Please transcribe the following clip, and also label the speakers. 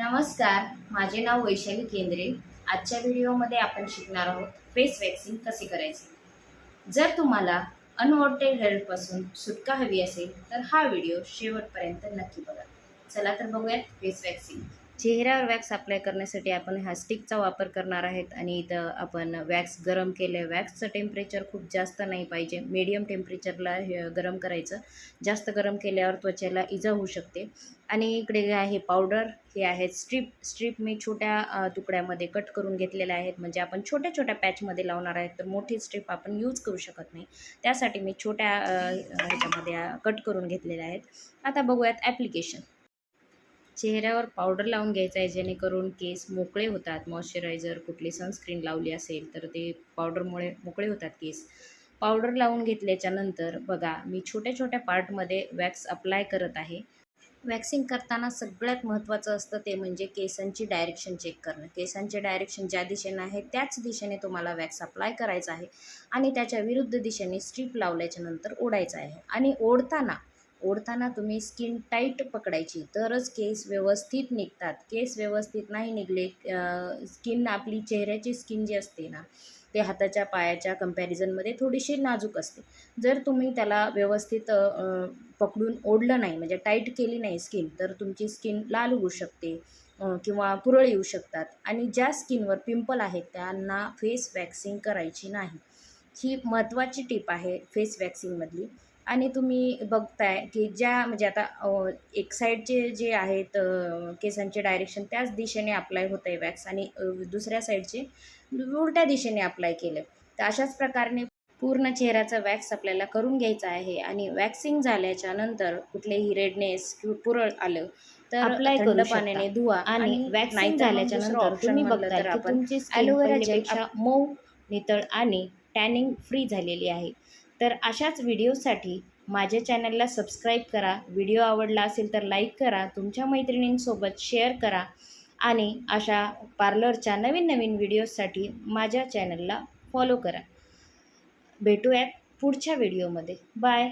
Speaker 1: नमस्कार माझे नाव वैशाली केंद्रे. आजच्या व्हिडिओमध्ये आपण शिकणार आहोत फेस वॅक्सिंग कसे करायचे. जर तुम्हाला अनवॉन्टेड हेअरपासून सुटका हवी असेल तर हा व्हिडिओ शेवटपर्यंत नक्की बघा. चला तर बघूयात फेस वॅक्सिंग. चेहऱ्यावर वॅक्स अप्लाय करण्यासाठी आपण ह्या स्टिकचा वापर करणार आहेत आणि इथं आपण वॅक्स गरम केलं. वॅक्सचं टेम्परेचर खूप जास्त नाही पाहिजे. मीडियम टेम्परेचरला हे गरम करायचं. जास्त गरम केल्यावर त्वचेला इजा होऊ शकते. आणि इकडे जे आहे पावडर हे आहेत स्ट्रीप स्ट्रीप मी छोट्या तुकड्यामध्ये कट करून घेतलेल्या आहेत. म्हणजे आपण छोट्या छोट्या पॅचमध्ये लावणार आहेत. तर मोठी स्ट्रीप आपण यूज करू शकत नाही. त्यासाठी मी छोट्या ह्याच्यामध्ये कट करून घेतलेल्या आहेत. आता बघूयात ॲप्लिकेशन चेहऱ्यावर पावडर लावून घ्यायचं आहे जेणेकरून केस मोकळे होतात. मॉइश्चरायझर कुठली सनस्क्रीन लावली असेल तर ते पावडरमुळे मोकळे होतात केस. पावडर लावून घेतल्याच्यानंतर बघा मी छोट्या छोट्या पार्टमध्ये वॅक्स अप्लाय करत आहे. वॅक्सिंग करताना सगळ्यात महत्त्वाचं असतं ते म्हणजे केसांची डायरेक्शन चेक करणं. केसांचे डायरेक्शन ज्या दिशेनं आहे त्याच दिशेने तुम्हाला वॅक्स अप्लाय करायचा आहे. आणि त्याच्या विरुद्ध दिशेने स्ट्रीप लावल्याच्यानंतर ओढायचं आहे. आणि ओढताना ओढताना तुम्ही स्किन टाईट पकडायची. तरच केस व्यवस्थित निघतात. केस व्यवस्थित नाही निघले स्किन आपली चेहऱ्याची स्किन जी असते ना ते हाताच्या पायाच्या कंपॅरिझनमध्ये थोडीशी नाजूक असते. जर तुम्ही त्याला व्यवस्थित पकडून ओढलं नाही म्हणजे टाईट केली नाही स्किन तर तुमची स्किन लाल होऊ शकते किंवा पुरळ येऊ शकतात. आणि ज्या स्किनवर पिंपल आहेत त्यांना फेस वॅक्सिंग करायची नाही. ही महत्त्वाची टिप आहे फेस वॅक्सिंगमधली आणि तुम्ही बघताय की ज्या म्हणजे आता एक साईडचे जे आहेत केसांचे डायरेक्शन त्याच दिशेने अप्लाय होत आहे वॅक्स आणि दुसऱ्या साईडचे उलट्या दिशेने अप्लाय केलं तर अशाच प्रकारे पूर्ण चेहऱ्याचा वॅक्स आपल्याला करून घ्यायचा आहे आणि वॅक्सिंग झाल्याच्यानंतर कुठलेही रेडनेस किंवा पुरळ आलं तर
Speaker 2: Apply
Speaker 1: थंड
Speaker 2: करू शकता.
Speaker 1: पाण्याने धुवा
Speaker 2: आणि
Speaker 1: वॅक्सिंग
Speaker 2: झाल्याच्यानंतर
Speaker 1: तुम्ही बघताय
Speaker 2: तर आपण gel
Speaker 1: मऊ नितळ आणि टॅनिंग फ्री झालेली आहे तर अशाच व्हिडिओसाठी माझ्या चॅनलला सबस्क्राईब करा. व्हिडिओ आवडला असेल तर लाईक करा तुमच्या मैत्रिणींसोबत शेअर करा आणि अशा पार्लरच्या नवीन नवीन व्हिडिओजसाठी माझ्या चॅनलला फॉलो करा. भेटूयात पुढच्या व्हिडिओमध्ये. बाय.